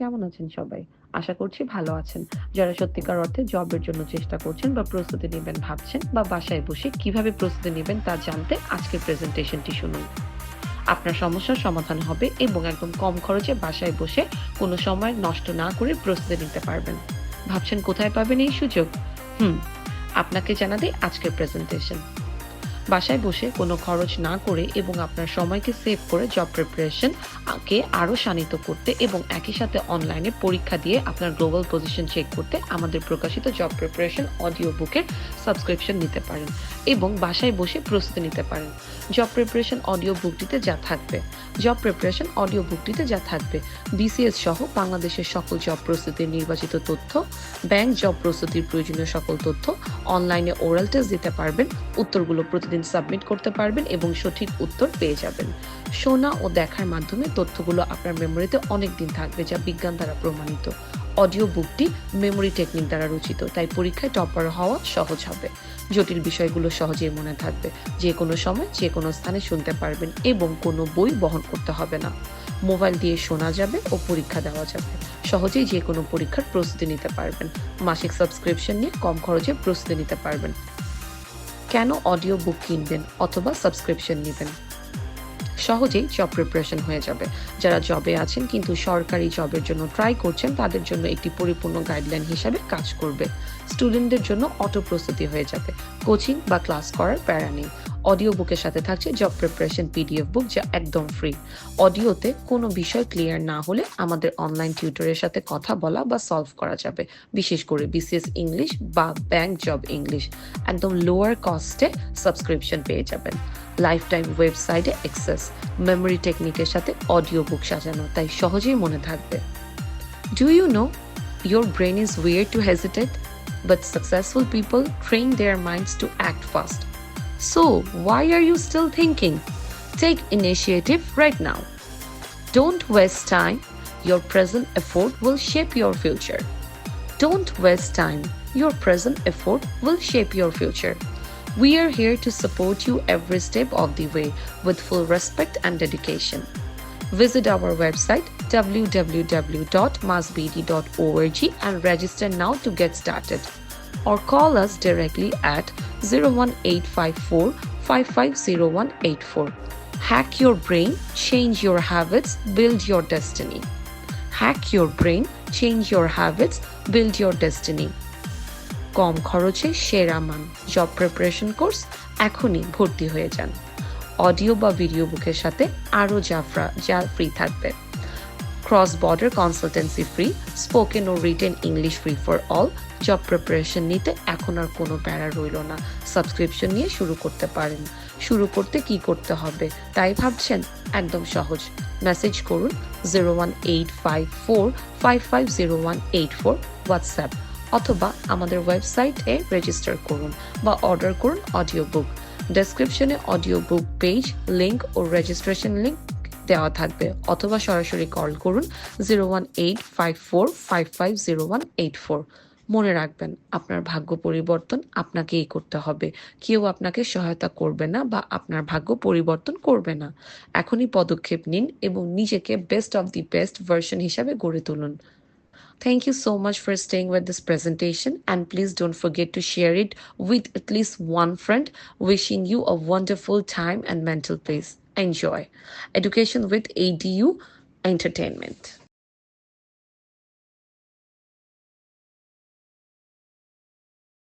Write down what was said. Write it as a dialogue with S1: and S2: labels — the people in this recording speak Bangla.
S1: কেমন আছেন সবাই? আশা করছি ভালো আছেন। যারা সত্যিকার অর্থে জবের জন্য চেষ্টা করছেন বা প্রস্তুতি নেবেন ভাবছেন বা বাসায় বসে কীভাবে প্রস্তুতি নেবেন তা জানতে আজকের প্রেজেন্টেশনটি শুনুন। আপনার সমস্যার সমাধান হবে এবং একদম কম খরচে বাসায় বসে কোনো সময় নষ্ট না করে প্রস্তুতি নিতে পারবেন। ভাবছেন কোথায় পাবেন এই সুযোগ? হুম, আপনাকে জানাতে আজকের প্রেজেন্টেশন বাসায় বসে কোনো খরচ না করে এবং আপনার সময়কে সেভ করে জব প্রিপারেশন কে আরও শানিত করতে এবং একই সাথে অনলাইনে পরীক্ষা দিয়ে আপনার গ্লোবাল পজিশন চেক করতে আমাদের প্রকাশিত জব প্রিপারেশন অডিও বুকের সাবস্ক্রিপশন নিতে পারেন। এবং বাসায় বসে প্রস্তুতি নিতে পারেন। জব প্রিপারেশন অডিও বুকটিতে যা থাকবে। জব প্রিপারেশন অডিও বুকটিতে যা থাকবে। বিসিএস সহ বাংলাদেশের সকল জব প্রস্তুতির নির্বাচিত তথ্য ব্যাংক জব প্রস্তুতির প্রয়োজনীয় সকল তথ্য অনলাইনে ওরাল টেস্ট দিতে পারবেন, উত্তরগুলো প্রতিদিন সাবমিট করতে পারবেন এবং সঠিক উত্তর পেয়ে যাবেন। শোনা ও দেখার মাধ্যমে তথ্যগুলো আপনার মেমোরিতে অনেক দিন থাকবে যা বিজ্ঞান দ্বারা প্রমাণিত। অডিও বুকটি মেমোরি টেকনিক দ্বারা রচিত, তাই পরীক্ষায় টপার হওয়া সহজ হবে। জটিল বিষয়গুলো সহজেই মনে থাকবে। যে কোনো সময় যে কোনো স্থানে শুনতে পারবেন এবং কোনো বই বহন করতে হবে না। মোবাইল দিয়ে শোনা যাবে ও পরীক্ষা দেওয়া যাবে। সহজেই যে কোনো পরীক্ষার প্রস্তুতি নিতে পারবেন। মাসিক সাবস্ক্রিপশন নিয়ে কম খরচে প্রস্তুতি নিতে পারবেন। কেন অডিও বুক কিনবেন অথবা সাবস্ক্রিপশন নেবেন? সহজেই জব প্রিপারেশন হয়ে যাবে। যারা জবে আছেন কিন্তু সরকারি জবের জন্য ট্রাই করছেন, তাদের জন্য একটি পরিপূর্ণ গাইডলাইন হিসাবে কাজ করবে। স্টুডেন্টদের জন্য অটো প্রস্তুতি হয়ে যাবে। কোচিং বা ক্লাস করার প্যারা নেই। অডিও বুকের সাথে থাকছে জব প্রিপারেশন পিডিএফ বুক যা একদম ফ্রি অডিওতে কোনো বিষয় ক্লিয়ার না হলে আমাদের অনলাইন টিউটরের সাথে কথা বলা বা সলভ করা যাবে। বিশেষ করে বিসিএস ইংলিশ বা ব্যাংক জব ইংলিশ একদম লোয়ার কস্টে সাবস্ক্রিপশন পেয়ে যাবেন। লাইফ টাইম ওয়েবসাইটে অ্যাক্সেস মেমোরি টেকনিকের সাথে অডিও বুক সাজানো তাই সহজেই মনে থাকবে। Do you know your brain is weird to hesitate, but successful people train their minds to act fast. So, why are you still thinking? Take initiative right now. Don't waste time. Your present effort will shape your future. Don't waste time. Your present effort will shape your future. We are here to support you every step of the way with full respect and dedication. Visit our website www.masbd.org and register now to get started. Or call us directly at 01854 550184. Hack your brain, change your habits, build your destiny. Hack your brain, change your habits, build your destiny. কম খরচে সেরা মান জব প্রিপারেশন কোর্স এখনই ভর্তি হয়ে যান অডিও বা ভিডিও বুকের সাথে আরও যা ফ্রা- যা ফ্রি থাকবে cross border consultancy free spoken O written English free for all job preparation নিতে এখন আর কোনো প্যারা রইল না। সাবস্ক্রিপশন নিয়ে শুরু করতে পারেন। শুরু করতে কি করতে হবে, তাই ভাবছেন? একদম সহজ। মেসেজ করুন zero one eight five four five five zero one eight four WhatsApp অথবা আমাদের ওয়েবসাইটে রেজিস্টার করুন বা অর্ডার করুন অডিও বুক ডেসক্রিপশনে অডিও বুক পেজ লিঙ্ক ও রেজিস্ট্রেশন লিঙ্ক দেওয়া থাকবে অথবা সরাসরি কল করুন zero one eight five four five five zero one eight four মনে রাখবেন, আপনার ভাগ্য পরিবর্তন আপনাকেই করতে হবে। কেউ আপনাকে সহায়তা করবে না বা আপনার ভাগ্য পরিবর্তন করবে না। এখনই পদক্ষেপ নিন এবং নিজেকে best of the best version হিসাবে গড়ে তুলুন। Thank you so much for staying with this presentation and please don't forget to share it with at least one friend wishing you a wonderful time and mental place enjoy education with E D U entertainment